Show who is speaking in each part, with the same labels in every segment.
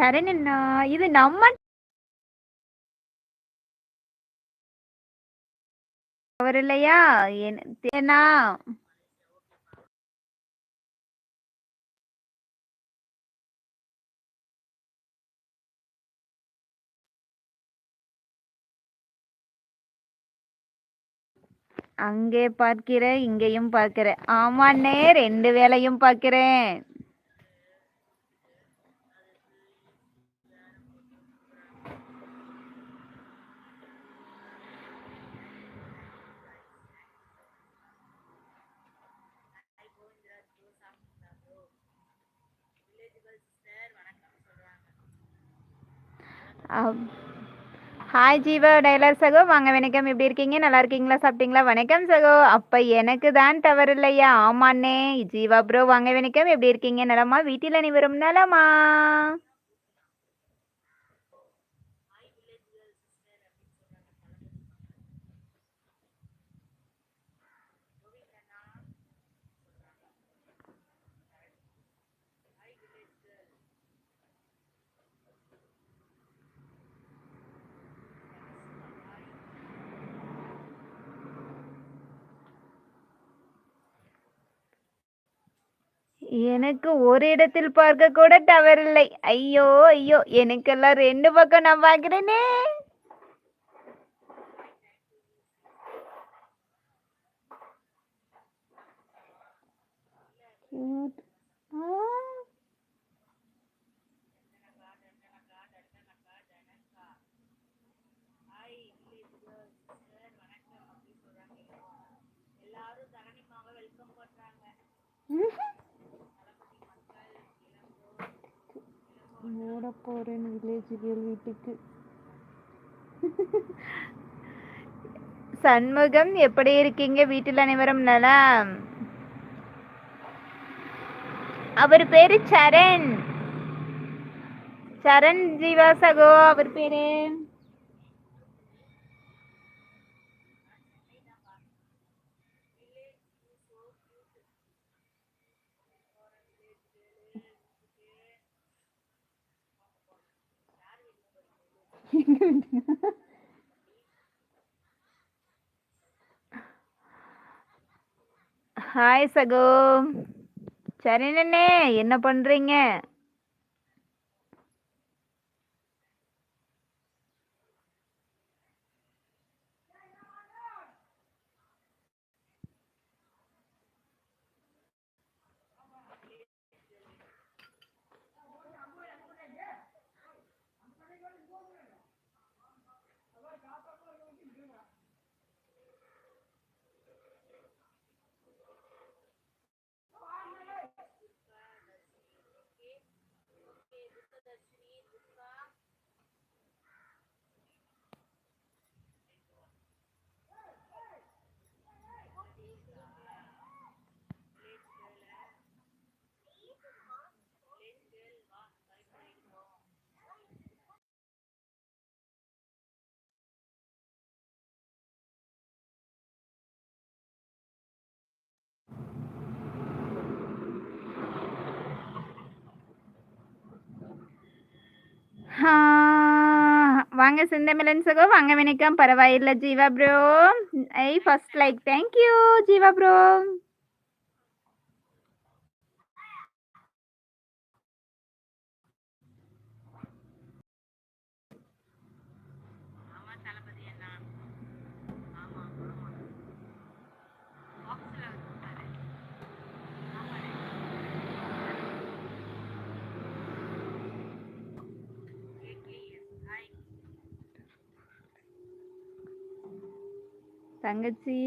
Speaker 1: சரணண்ணா இது நம்ம அவர் இல்லையா? என்ன- தேனா? அங்கே பார்க்கிறேன் இங்கேயும் பார்க்கிறேன். ஆமாண்ணே ரெண்டு வேலையும் பார்க்கிறேன். ஹாய் ஜீவா டைலர் சகோ. வாங்க வணக்கம். எப்படி இருக்கீங்க? நல்லா இருக்கீங்களா? சாப்பிட்டீங்களா? வணக்கம் சகோ. அப்ப எனக்கு தான் தவறு இல்லையா? ஆமாண்ணே. ஜீவா ப்ரோ வாங்க வணக்கம். எப்படி இருக்கீங்க? நலமா? வீட்டில் அனைவரும் நலமா? எனக்கு ஒரு இடத்தில் பார்க்க கூட டவர் இல்லை ஐயோ ஐயோ எனக்கெல்லாம் ரெண்டு பக்கம் நான் பார்க்கிறேனே Cute. ஓட போகிறேன் வில்லேஜ் கேள் வீட்டுக்கு. சண்முகம் எப்படி இருக்கீங்க? வீட்டில் அனைவரும் நலம்? அவர் பேரு சரண். சரண் ஜீவா சகோ அவர் பேரு? ஹாய் சகோ சரணண்ணே என்ன பண்றீங்க? வாங்க சிந்தமிலன் சகோ வாங்க வணக்கம் பரவாயில்லை Jeeva bro I first like thank you Jeeva bro தங்கச்சி.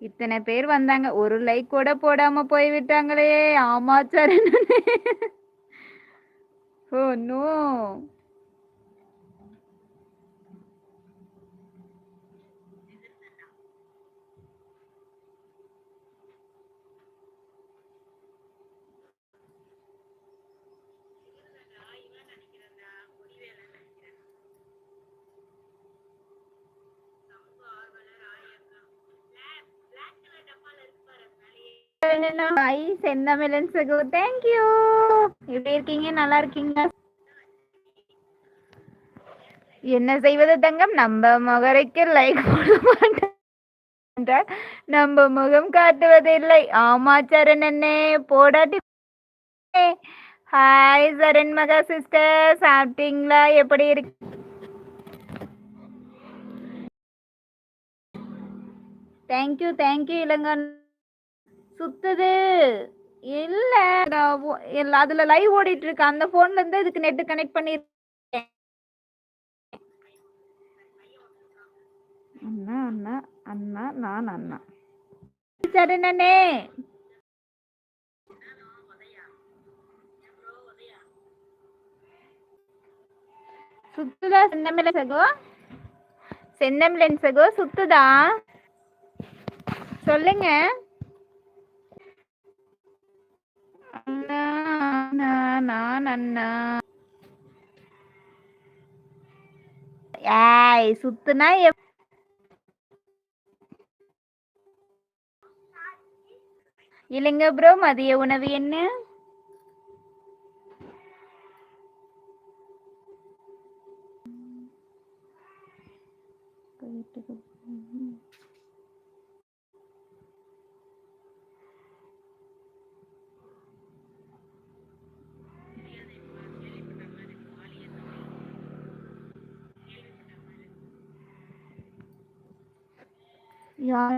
Speaker 1: இத்தனை பேர் வந்தாங்க. ஒரு லைக் கூட போடாம போய்விட்டாங்களே ஆமா சரண் ஓ நோ.
Speaker 2: சரணா ஐ செந்தமிழன் சகோ தேங்க்யூ எப்படி இருக்கீங்க? நல்லா இருக்கீங்க என்ன செய்வது தங்கம்? நம்ம முகரைக்கு லைக் போட மாட்டேன் நம்ம முகம் காட்டுவதில்லை. ஆமா சரண் அண்ணே. போடாட்டி. ஹாய் சரண் மகா சிஸ்டர் சாப்பிட்டீங்களா? எப்படி இருக்கு தேங்க்யூ தேங்க்யூ இளங்கன். சுத்துது. இல்ல. அதுல லைவ் ஓடிட்டு இருக்கு அந்த போன்ல இருந்து இதுக்கு நெட் கனெக்ட் பண்ணிருக்கேன். அண்ணா அண்ணா அண்ணா நான் அண்ணா. சரணனே சுத்துதா செந்தமிழ சகோ? செந்தமிழன் சகோ சுத்துதா? சொல்லுங்க. அண்ணா நான் அண்ணா ஏய் சுத்துனா எப்- இல்லைங்க ப்ரோ மதிய உணவு என்ன?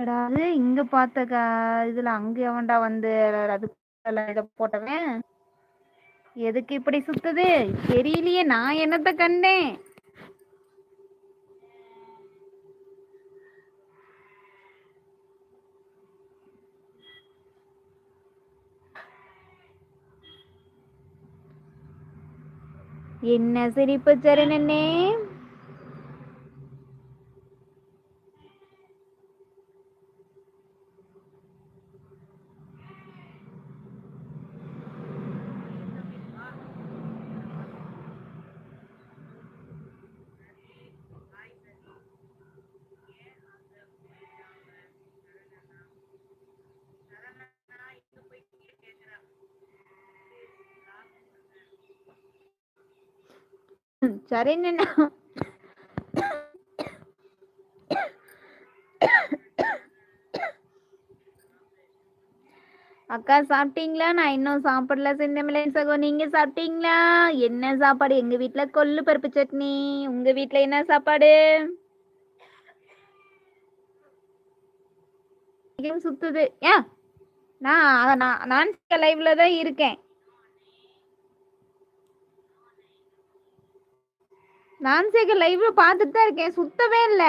Speaker 2: என்னடா அது இங்க பார்த்த க இதுல அங்க எவன்டா வந்து அது இத போட்டவன்? எதுக்கு இப்படி சுத்துது? தெரியலையே. நான் என்னத்த கண்டேன்? என்ன சிரிப்பு சரணனே? சரணனா அக்கா சாப்பிட்டீங்களா? நான் இன்னும் சாப்பிடல செந்தமிழன் சகோ நீங்க சாப்பிட்டீங்களா? என்ன சாப்பாடு? எங்க வீட்டுல கொள்ளு பருப்பு சட்னி. உங்க வீட்டுல என்ன சாப்பாடு? சுத்துது. ஏன்? நான் நான் நான் லைவ்ல தான் இருக்கேன். நான் சேகர் லைவ்ல பார்த்துட்டு தான் இருக்கேன். சுத்தவே இல்ல.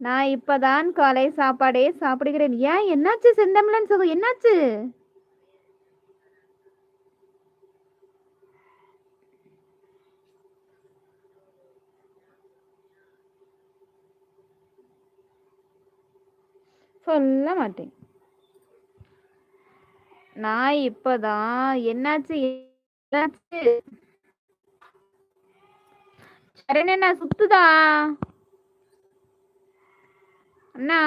Speaker 2: நான் இப்பதான் காலை சாப்பாடே சாப்பிடுகிறேன். ஏன்? என்னாச்சு? செந்தமிழன் சகோ என்னாச்சு? சொல்ல மாட்டேன். நான் இப்பதான் என்னாச்சு என்னாச்சு? சரணண்ணா சுத்துதா? அண்ணா?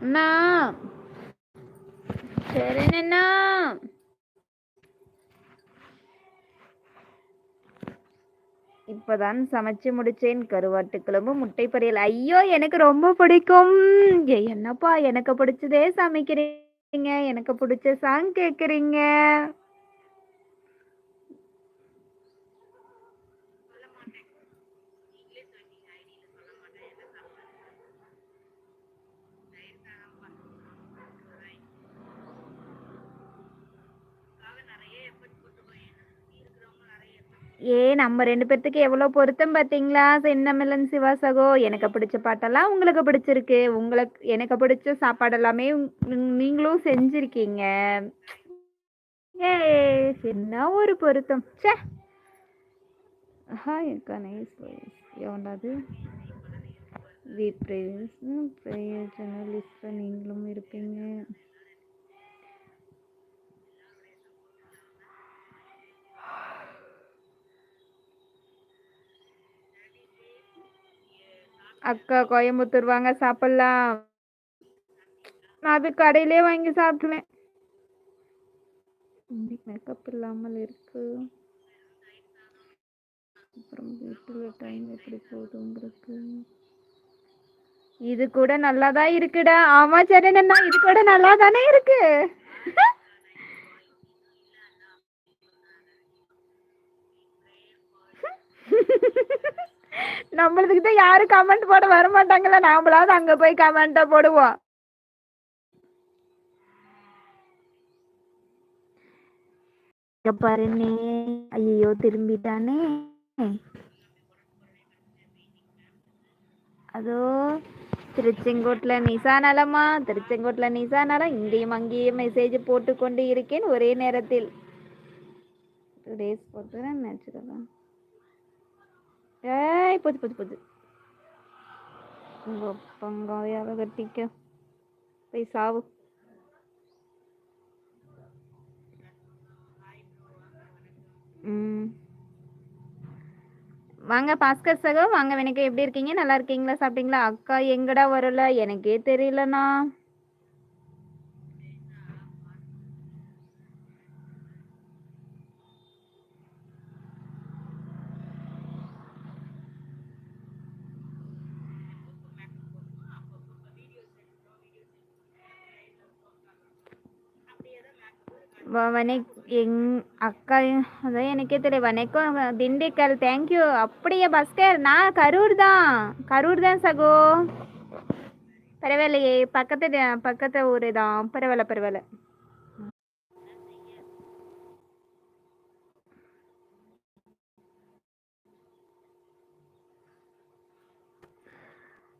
Speaker 2: அண்ணா? சரணண்ணா இப்பதான் சமைச்சு முடிச்சேன். கருவாட்டு குழம்பு முட்டை பொரியல் ஐயோ எனக்கு ரொம்ப பிடிக்கும். என்னப்பா எனக்கு பிடிச்சதே சமைக்கிறீங்க. எனக்கு பிடிச்ச சாங் கேக்குறீங்க. ஏ நம்ம ரெண்டு பேர்த்துக்கு எவ்வளோ பொருத்தம் பார்த்தீங்களா சென்னமில்லன் சிவா சகோ. எனக்கு பிடிச்ச பாட்டெல்லாம் உங்களுக்கு பிடிச்சிருக்கு. உங்களுக்கு எனக்கு பிடிச்ச சாப்பாடு எல்லாமே நீங்களும் செஞ்சிருக்கீங்க. ஏ என்ன ஒரு பொருத்தம். ச்சே. ஹாய் அக்கா நைஸ் வி எவன்டாது பிரயோஜன லிஸ்ட்டில் நீங்களும் இருப்பீங்க. அக்கா கோயம்புத்தூர் வாங்க சாப்பிடலாம். நான் அது கடையிலே வாங்கி சாப்பிடுவேன். மேக்கப் இல்லாமல் இருக்கு. அப்புறம் வீட்டில் டைம் எப்படி போகுதுங்கிறது. இது கூட நல்லா தான் இருக்குடா. ஆமா சரணண்ணா இது கூட நல்லா தானே இருக்கு. நம்மளுக்கு யாரும் கமெண்ட் போட வர மாட்டாங்கல்ல நாமளாவது அங்க போய் கமெண்ட்டா போடுவோம். இங்க பாருண்ணே. ஐயோ திரும்பிட்டானே. அதோ திருச்செங்கோட்டில் நிசா நலமா திருச்செங்கோட்டில் நிசா நலம் இங்கேயும் அங்கேயும் மெசேஜ் போட்டு கொண்டு இருக்கேன் ஒரே நேரத்தில். டூ டேஸ் போட்டு நேச்சுரலா ஏய் போது போது போச்சு உங்க பங்காயாவை கட்டிக்க. போய் சாவு. ம். வாங்க பாஸ்கர் சகோ வாங்க எனக்கு எப்படி இருக்கீங்க? நல்லா இருக்கீங்களா? சாப்பிட்டீங்களா? அக்கா எங்கடா வரல? எனக்கே தெரியலண்ணா வ- வணக் எங் அக்கா அதான் எனக்கே தெரியல வணக்கம் திண்டுக்கல் தேங்க்யூ அப்படியா பஸ்கர் நான் கரூர் தான் கரூர் தான் சகோ பரவாயில்லையே பக்கத்து பக்கத்து ஊர் தான் பரவாயில்ல பரவாயில்ல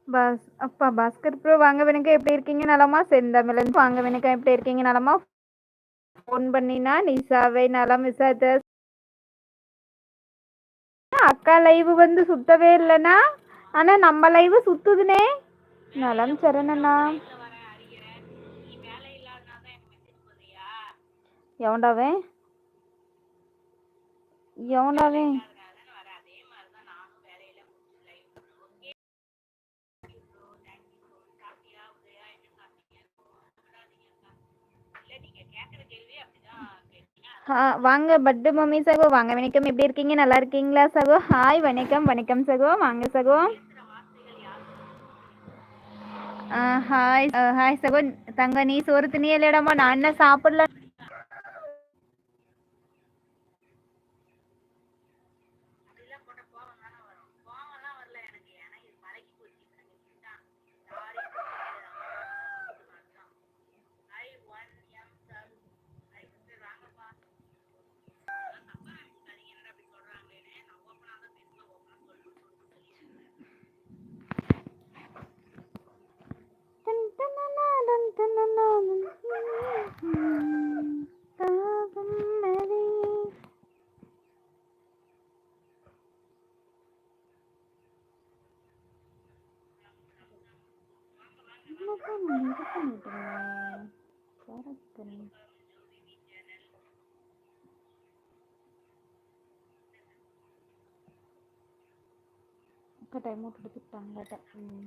Speaker 2: பஸ் அப்பா பாஸ்கர் ப்ரோ வாங்க வேணுங்க எப்படி இருக்கீங்க நலமா செந்தமிழன் வாங்க வேணுங்க எப்படி இருக்கீங்க நலமா ஃபோன் பண்ணினா நிசாவை நலம் விசாரித்த. அக்கா லைவ் வந்து சுத்தவே இல்லைனா ஆனா நம்ம லைவ் சுத்துதுனே. நலம் சரணண்ணா. எவன்டாவே எவன்டாவே வாங்க பட்டு மம்மி சகோ. வாங்க வணக்கம். எப்படி இருக்கீங்க? நல்லா இருக்கீங்களா சகோ? ஹாய் வணக்கம். வணக்கம் சகோ. வாங்க சகோ. ஹாய் ஹாய் சகோ. தங்க நீ சோறு திணியே நான் என்ன சாப்பிடல தன் தனனா, தன் தனனா, தாகம் நதி. என்னப்பா நான் இது பண்ணிட்டேன். சரக்கு. அக்கா டைம் அவுட் எடுத்துட்டாங்க ம்